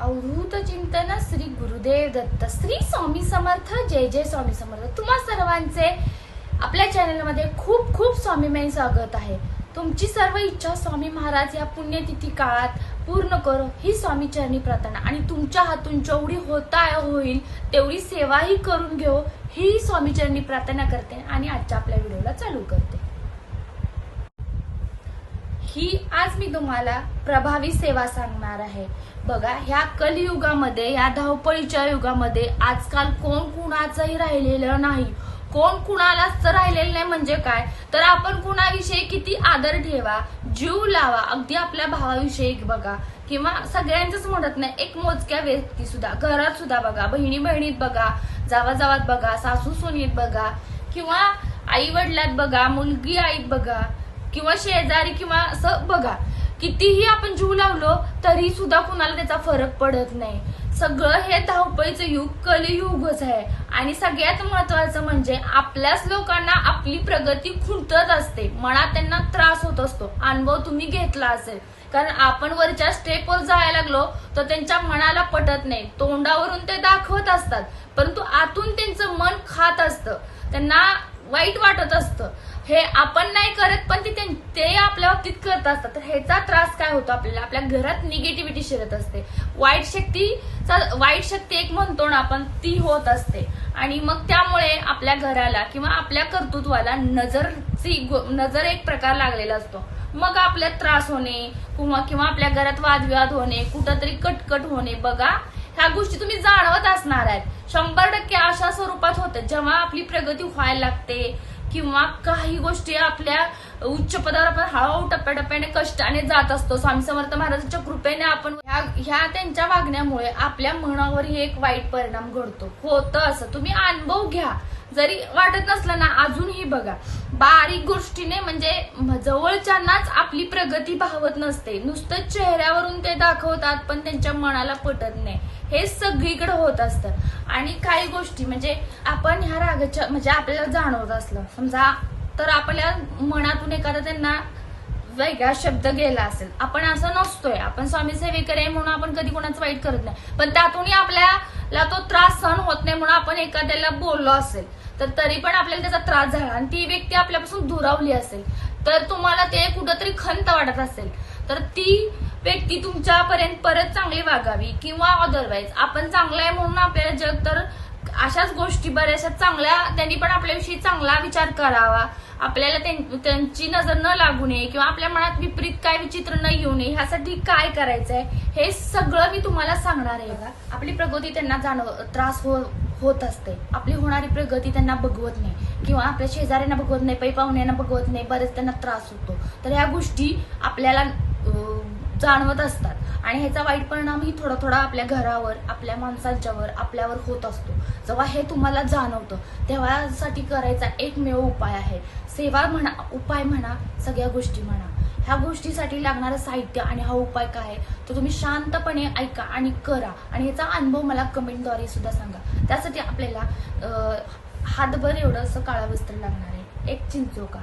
अवधूत चिंतन श्री गुरुदेव दत्त. श्री स्वामी समर्थ जय जय स्वामी समर्थ. तुम्हा सर्वांचे आपल्या चॅनलमध्ये खूप खूप स्वामीमय स्वागत आहे. तुमची सर्व इच्छा स्वामी महाराज या पुण्यतिथी काळात पूर्ण करो ही स्वामी चरणी प्रार्थना. आणि तुमच्या हातून जेवढी होता होईल तेवढी सेवाही करून घेऊ ही स्वामी चरणी प्रार्थना करते आणि आजच्या आपल्या व्हिडिओला चालू करते. ही आज मी तुम्हाला प्रभावी सेवा सांगणार आहे. बघा ह्या कलियुगामध्ये या धावपळीच्या युगामध्ये आजकाल कोण कुणाचंही राहिलेलं नाही. कोण कुणालाच तर राहिलेलं नाही म्हणजे काय? तर आपण कुणाविषयी किती आदर ठेवा जीव लावा अगदी आपल्या भावाविषयी बघा. किंवा सगळ्यांचंच म्हणत नाही एक मोजक्या व्यक्ती सुद्धा घरात सुद्धा बघा बहिणी बहिणीत बघा जावा जावात बघा सासू सुनीत बघा किंवा आई वडिलात बघा मुलगी आईत बघा. किंवा शेजारी किंवा असं बघा. कितीही आपण जीव लावलो तरी सुद्धा कुणाला त्याचा फरक पडत नाही. सगळं हे धावपळीचं युग कलियुगच आहे. आणि सगळ्यात महत्वाचं म्हणजे आपल्याच लोकांना आपली प्रगती खुंटत असते. मनात त्यांना त्रास होत असतो. अनुभव तुम्ही घेतला असेल. कारण आपण वरच्या स्टेपवर जायला लागलो तर त्यांच्या मनाला पटत नाही. तोंडावरून ते दाखवत असतात. परंतु आतून त्यांचं मन खात असतं. त्यांना वाईट वाटत असतं. हे आपण नाही करत पण ते त्यां- ते आपल्या बाबतीत करत असतात. तर ह्याचा त्रास काय होतो आपल्याला? आपल्या घरात निगेटिव्हिटी शिरत असते. वाईट शक्तीचा वाईट शक्ती एक म्हणतो ना आपण ती होत असते. आणि मग त्यामुळे आपल्या घराला किंवा आपल्या कर्तृत्वाला नजरची गो- नजर एक प्रकार लागलेला असतो. मग आपल्यात त्रास होणे किंवा किंवा आपल्या घरात वादविवाद होणे कुठंतरी कटकट होणे बघा. ह्या गोष्टी तुम्ही जाणवत असणार आहेत. शंभर टक्के अशा स्वरूपात होतं जेव्हा आपली प्रगती व्हायला लागते किंवा काही गोष्टी आपल्या उच्च पदावर आपण हळूहळू टप्प्याटप्प्याने कष्टाने जात असतो. स्वामी समर्थ महाराजांच्या कृपेने आपण ह्या ह्या त्यांच्या वागण्यामुळे आपल्या मनावरही एक वाईट परिणाम घडतो. होतं असं. तुम्ही अनुभव घ्या. जरी वाटत नसलं ना अजूनही बघा. बारीक गोष्टीने म्हणजे जवळच्यांनाच आपली प्रगती पाहवत नसते. नुसतं चेहऱ्यावरून ते दाखवतात पण त्यांच्या मनाला पटत नाही. हे सगळीकडे होत असतं. आणि काही गोष्टी म्हणजे आपण ह्या रागाच्या म्हणजे आपल्याला जाणवत असलं. समजा तर आपल्या मनातून एखादा त्यांना वेगळा शब्द गेला असेल. आपण असं नसतोय. आपण स्वामी सेवेकर आहे म्हणून आपण कधी कोणाचं वाईट करत नाही. पण त्यातूनही आपल्याला तो त्रास सहन होत नाही म्हणून आपण एखाद्याला बोललो असेल. तर तरी पण आपल्याला त्याचा त्रास झाला. आणि ती व्यक्ती आपल्यापासून दुरावली असेल तर तुम्हाला ते कुठंतरी खंत वाटत असेल. तर ती व्यक्ती तुमच्यापर्यंत परत चांगली वागावी किंवा अदरवाईज आपण चांगलं आहे म्हणून आपल्याला जग तर अशाच गोष्टी बऱ्याचशा चांगल्या त्यांनी पण आपल्याविषयी चांगला विचार करावा. आपल्याला त्यां- त्यांची नजर न लागू नये किंवा आपल्या मनात विपरीत काय विचित्र न येऊ नये. ह्यासाठी काय करायचंय हे सगळं मी तुम्हाला सांगणार आहे का आपली प्रगती त्यांना जाणव त्रास हो होत असते. आपली होणारी प्रगती त्यांना बघवत नाही. किंवा आपल्या शेजाऱ्यांना बघवत नाही पै पाहुण्यांना बघवत नाही बरेच त्यांना त्रास होतो. तर ह्या गोष्टी आपल्याला जाणवत असतात. आणि ह्याचा वाईट परिणामही थोडा थोडा आपल्या घरावर आपल्या माणसांच्यावर आपल्यावर होत असतो. जेव्हा हे तुम्हाला जाणवतं तेव्हासाठी करायचा एकमेव उपाय आहे. सेवा म्हणा उपाय म्हणा सगळ्या गोष्टी म्हणा. ह्या गोष्टीसाठी लागणारं साहित्य आणि हा उपाय काय आहे तो तुम्ही शांतपणे ऐका आणि करा. आणि ह्याचा अनुभव मला कमेंटद्वारे सुद्धा सांगा. त्यासाठी आपल्याला हातभर एवढं असं काळा वस्त्र लागणार आहे. एक चिंचोका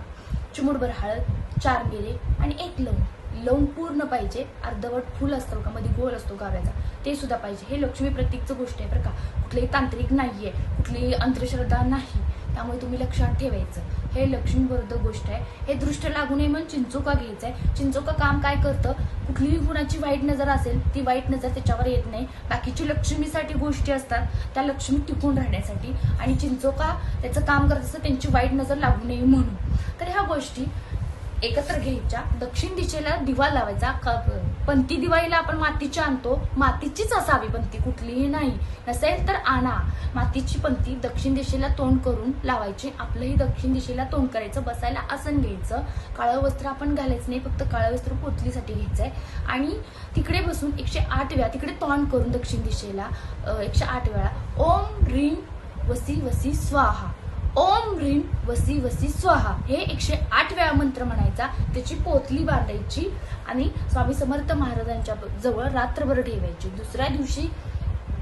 चिमुडभर हळद चार मिरे आणि एक लवंग. लवंग पूर्ण पाहिजे अर्धवट फुल असतो का मध्ये गोल असतो गाव्याचा. ते सुद्धा पाहिजे. हे लक्ष्मी प्रतीकचं गोष्ट आहे बरं का. कुठलंही तांत्रिक नाही आहे कुठलीही अंधश्रद्धा नाही. त्यामुळे तुम्ही लक्षात ठेवायचं. हे लक्ष्मीबद्दल गोष्ट आहे. हे दृष्ट लागू नये म्हणून चिंचोका घ्यायचा आहे. चिंचोका काम काय करतं? कुठलीही गुणाची वाईट नजर असेल ती वाईट नजर त्याच्यावर येत नाही. बाकीची लक्ष्मीसाठी गोष्टी असतात त्या लक्ष्मी टिकून राहण्यासाठी. आणि चिंचोका त्याचं काम करत असतं त्यांची वाईट नजर लागू नये म्हणून. तर ह्या गोष्टी एकत्र घ्यायच्या. दक्षिण दिशेला दिवा लावायचा. क- पंती दिवाळीला आपण मातीची आणतो. मातीचीच असावी पंती कुठलीही नाही. नसेल तर आणा. मातीची पंती दक्षिण दिशेला तोंड करून लावायची. आपलंही दक्षिण दिशेला तोंड करायचं बसायला आसन घ्यायचं. काळं वस्त्र आपण घालायचं नाही फक्त काळं वस्त्र पोतलीसाठी घ्यायचंय. आणि तिकडे बसून एकशे आठ वेळा तिकडे तोंड करून दक्षिण दिशेला एकशे आठ वेळा ओम ह्रीम वसी वसी स्वाहा. ओम ह्रीम वसी वसी स्वाहा. हे एकशे आठ वेळा मंत्र म्हणायचा. त्याची पोतली बांधायची आणि स्वामी समर्थ महाराजांच्या जवळ रात्रभर ठेवायची. दुसऱ्या दिवशी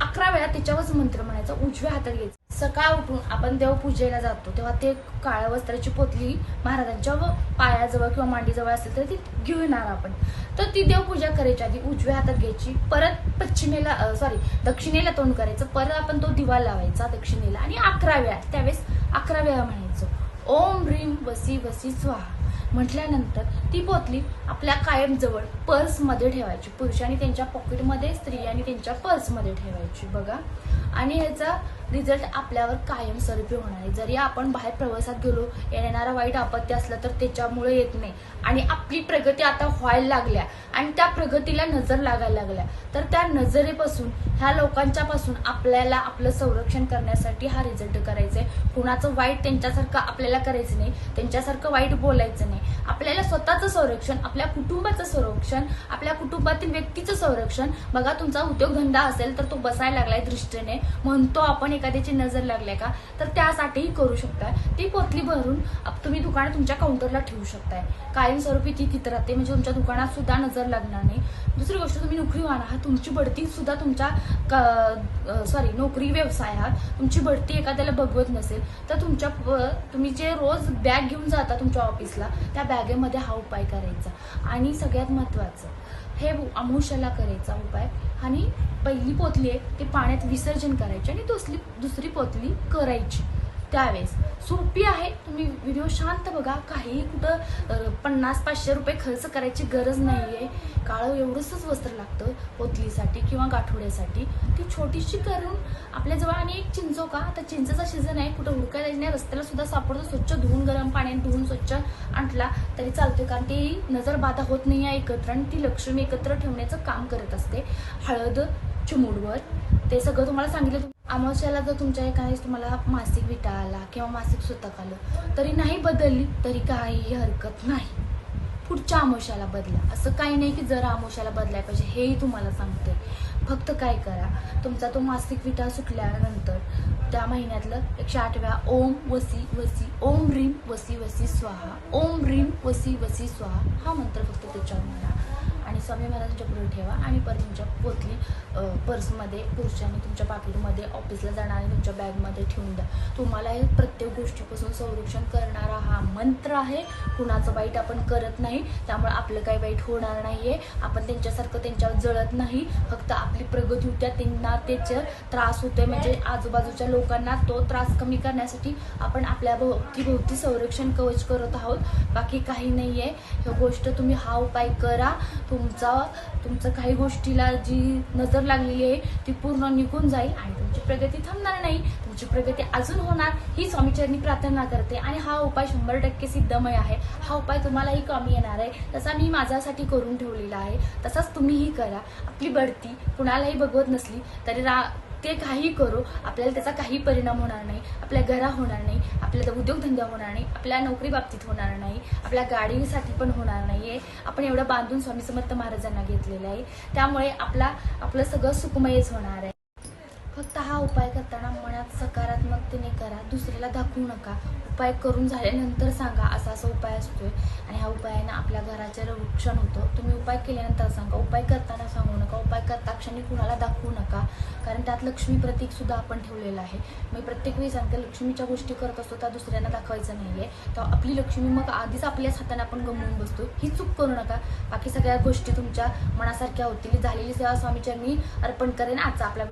अकरा वेळा त्याच्यावरच मंत्र म्हणायचा. उजव्या हातात घ्यायचं. सकाळ उठून आपण देवपूजेला जातो. तेव्हा ते काळ्या वस्त्राची पोतली महाराजांच्या व पायाजवळ किंवा मांडीजवळ असेल तर ती घेऊन येणार आपण. तर ती देवपूजा करायची आधी उजव्या हातात घ्यायची. परत पश्चिमेला सॉरी दक्षिणेला तोंड करायचं. परत आपण तो दिवा लावायचा दक्षिणेला. आणि अकरा वेळा त्यावेळेस अकरा वेळा म्हणायचं. ओम ह्रीम वसी वसी स्वाहा. म्हटल्यानंतर ती पोतली आपल्या कायम जवळ पर्समध्ये ठेवायची. पुरुषांनी त्यांच्या पॉकेटमध्ये स्त्रियांनी त्यांच्या पर्समध्ये ठेवायची. बघा. आणि ह्याचा रिझल्ट आपल्यावर कायमस्वरूपी होणार आहे. जरी आपण बाहेर प्रवासात गेलो येणारा वाईट आपत्ती असलं तर त्याच्यामुळे येत नाही. आणि आपली प्रगती आता व्हायला लागल्या आणि त्या प्रगतीला नजर लागायला लागल्या. तर त्या नजरेपासून ह्या लोकांच्या पासून आपल्याला आपलं संरक्षण करण्यासाठी हा रिझल्ट करायचा आहे कुणाचं वाईट त्यांच्यासारखं आपल्याला करायचं नाही. त्यांच्यासारखं वाईट बोलायचं नाही. आपल्याला स्वतःचं संरक्षण आपल्या कुटुंबाचं संरक्षण आपल्या कुटुंबातील व्यक्तीचं संरक्षण. बघा तुमचा उद्योगधंदा असेल तर तो बसायला लागलाय दृष्टीने. म्हणतो आपण एखाद्याची नजर लागलाय का तर त्यासाठीही करू शकताय. ती पोतली भरून तुम्ही दुकानात तुमच्या काउंटरला ठेवू शकताय. कायमस्वरूपी ती तिथं राहते? म्हणजे तुमच्या दुकानात सुद्धा नजर लागणार नाही. दुसरी गोष्ट तुम्ही नोकरी नोकरीवान आहात तुमची बढती सुद्धा तुमच्या सॉरी नोकरी व्यवसाय आहात तुमची बढती एखाद्याला बघवत नसेल तर तुमच्या प- तुम्ही जे रोज बॅग घेऊन जाता तुमच्या ऑफिसला त्या बॅगेमध्ये हा उपाय करायचा. आणि सगळ्यात महत्त्वाचं हे अमुषाला करायचा उपाय. आणि पहिली पोतली आहे ती पाण्यात विसर्जन करायची आणि दुसरी दुसरी पोतली करायची. त्यावेळेस. सोपी आहे. तुम्ही व्हिडिओ शांत बघा. काही कुठं पन्नास पाचशे रुपये खर्च करायची गरज नाही आहे काळं एवढंच वस्त्र लागतं. पोतलीसाठी किंवा गाठोड्यासाठी. ती छोटीशी करून आपल्याजवळ आणि एक चिंचो का? आता चिंचेचा सीझन आहे. कुठं हुडकायला जायचं नाही. रस्त्याला सुद्धा सापडतो. स्वच्छ धुवून गरम पाण्याने धुवून स्वच्छ आणला तरी चालतो कारण ती नजर बाधा होत नाही आहे एकत्र. आणि ती लक्ष्मी एकत्र ठेवण्याचं काम करत असते. हळद चिमूडवर ते सगळं तुम्हाला सांगितलं. अमावस्याला जर तुमच्या एखाद्या तुम्हाला मासिक विटा आला किंवा मासिक सुतक आलं तरी नाही बदलली तरी काही हरकत नाही. पुढच्या आमोशाला बदला. असं काही नाही की जर आमोशाला बदलाय पाहिजे हेही तुम्हाला सांगते फक्त काय करा तुमचा तो मासिक विटा सुटल्यानंतर त्या महिन्यातलं एकशे आठ वेळा ओम वसी वसी ओम रीम वसी वसी स्वाहा ओम रीम वसी वसी स्वाहा हा मंत्र फक्त त्याच्यावर म्हणा आणि स्वामी महाराजांच्या पुढे ठेवा आणि परत तुमच्या पोतली पर्समध्ये पुरुषांनी तुमच्या पाकिटमध्ये ऑफिसला जाणारे तुमच्या बॅगमध्ये ठेवून द्या. तुम्हाला हे प्रत्येक गोष्टीपासून संरक्षण करणारा हा मंत्र आहे. कुणाचं वाईट आपण करत नाही. त्यामुळे आपलं काही वाईट होणार नाही आहे आपण त्यांच्यासारखं त्यांच्यावर जळत नाही. फक्त आपली प्रगती होत्या त्यांना त्याचे त्रास होतोय. म्हणजे आजूबाजूच्या लोकांना तो त्रास कमी करण्यासाठी आपण आपल्या भोवतीभोवती संरक्षण कवच करत आहोत. बाकी काही नाही आहे ह्या गोष्ट तुम्ही हा उपाय करा. तुमचा तुमचं काही गोष्टीला जी नजर लागलेली आहे ती पूर्ण निघून जाईल आणि तुमची प्रगती थांबणार नाही. तुमची प्रगती अजून होणार ही स्वामीचरणी प्रार्थना करते. आणि हा उपाय शंभर टक्के सिद्धमय आहे. हा उपाय तुम्हालाही कमी येणार आहे. तसा मी माझ्यासाठी करून ठेवलेला आहे. तसाच तुम्हीही करा. आपली बढती कुणालाही बघवत नसली तरी रा ते काही करू आपल्याला त्याचा काही परिणाम होणार नाही आपल्या घरा होणार नाही आपल्या उद्योगधंदा होणार नाही आपल्या नोकरी बाबतीत होणार नाही आपल्या गाडीसाठी पण होणार नाही आहे आपण एवढं बांधून स्वामी समर्थ महाराजांना घेतलेलं आहे. त्यामुळे आपला आपलं सगळं सुखमयच होणार आहे. फक्त हा उपाय करताना मनात सकारात्मकतेने करा. दुसऱ्याला दाखवू नका. उपाय करून झाल्यानंतर सांगा असा असा उपाय असतोय आणि ह्या उपायानं आपल्या घराचे रक्षण होतं. तुम्ही उपाय केल्यानंतर सांगा. उपाय करताना सांगू नका. उपाय करता क्षणी कुणाला दाखवू नका. कारण त्यात लक्ष्मी प्रतीक सुद्धा आपण ठेवलेलं आहे. मी प्रत्येक वेळी सांगते लक्ष्मीच्या गोष्टी करत असतो त्या दुसऱ्यांना दाखवायचं नाही आहे तर आपली लक्ष्मी मग आधीच आपल्याच हाताने आपण गमवून बसतो ही चूक करू नका. बाकी सगळ्या गोष्टी तुमच्या मनासारख्या होतील. झालेली सेवा स्वामीचरणी अर्पण करेन. आजचा आपला